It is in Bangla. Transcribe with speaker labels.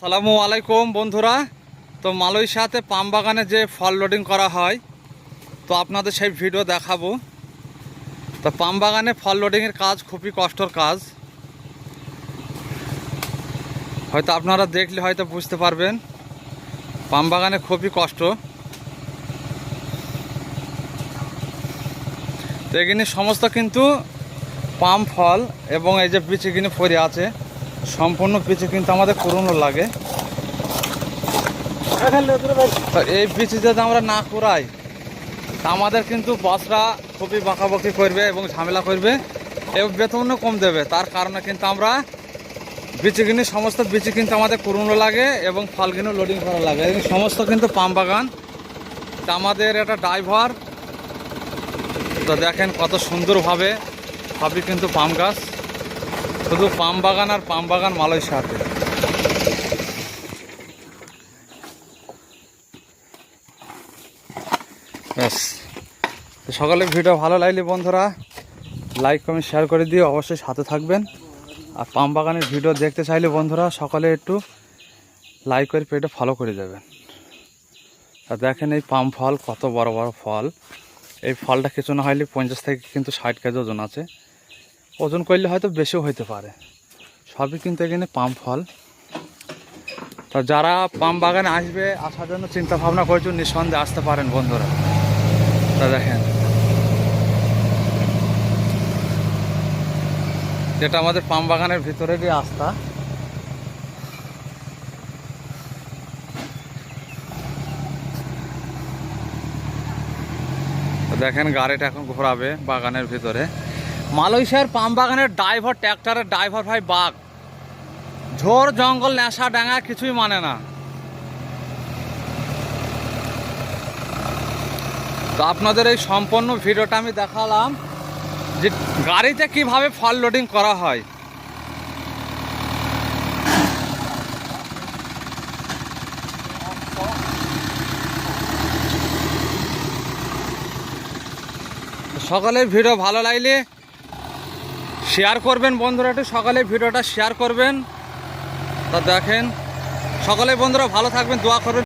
Speaker 1: সালামু আলাইকুম বন্ধুরা। তো মালয়েশিয়াতে পাম বাগানে যে ফল লোডিং করা হয়, তো আপনাদের সেই ভিডিও দেখাবো। তো পাম বাগানে ফল লোডিংয়ের কাজ খুবই কষ্টর কাজ। হয়তো আপনারা দেখলে হয়তো বুঝতে পারবেন, পাম বাগানে খুবই কষ্ট। তো এখানে সমস্ত কিন্তু পাম ফল এবং এই যে পিছে কিনে পড়ে আছে সম্পূর্ণ পিছে কিন্তু আমাদের পুরনো লাগে। এই পিছে যদি আমরা না করাই আমাদের কিন্তু বসরা খুবই বাঁকাবাকি করবে এবং ঝামেলা করবে এবং বেতনও কম দেবে। তার কারণে কিন্তু আমরা বিচি কিনে, সমস্ত বিচি কিন্তু আমাদের পুরনো লাগে এবং ফল কিনে লোডিং করা লাগে। এই সমস্ত কিন্তু পাম বাগান। আমাদের একটা ড্রাইভার তো দেখেন কত সুন্দরভাবে সবই কিন্তু পাম গাছ। শুধু পাম বাগান আর পাম বাগান মালয়েশিয়াতে ব্যাস। সকালে ভিডিও ভালো লাগলে বন্ধুরা লাইক কমেন্ট শেয়ার করে দিয়ে অবশ্যই সাথে থাকবেন। আর পাম বাগানের ভিডিও দেখতে চাইলে বন্ধুরা, সকালে একটু লাইক করে পেটে ফলো করে যাবেন। আর দেখেন এই পাম ফল, কত বড় বড় ফল। এই ফলটা কিছু না হইলে পঞ্চাশ থেকে কিন্তু ষাট কেজি ওজন আছে। ওজন করলে হয়তো বেশিও হইতে পারে। সবই কিন্তু এখানে পাম ফল। তো যারা পাম বাগানে আসবে, আসার জন্য চিন্তা ভাবনা করছ নিঃসন্দেহে আসতে পারেন বন্ধুরা। তা দেখেন। যেটা আমাদের পাম বাগানের ভিতরে গিয়ে আস্থা দেখেন গাড়িটা এখন ঘোরাবে বাগানের ভিতরে। মালয়েশিয়ার পাম বাগানের ড্রাইভার, ট্র্যাক্টরের ড্রাইভার ভাই বাঘ। ঝোর, জঙ্গল, নেশা ডাঙা কিছুই মানে না। তো আপনাদের এই সম্পূর্ণ ভিডিওটা আমি দেখালাম যে গাড়িতে কীভাবে ফল লোডিং করা হয়। সকালে ভিডিও ভালো লাগলে শেয়ার করবেন বন্ধুরা, একটু সকালে ভিডিওটা শেয়ার করবেন। তা দেখেন, সকালে বন্ধুরা ভালো থাকবেন, দোয়া করবেন।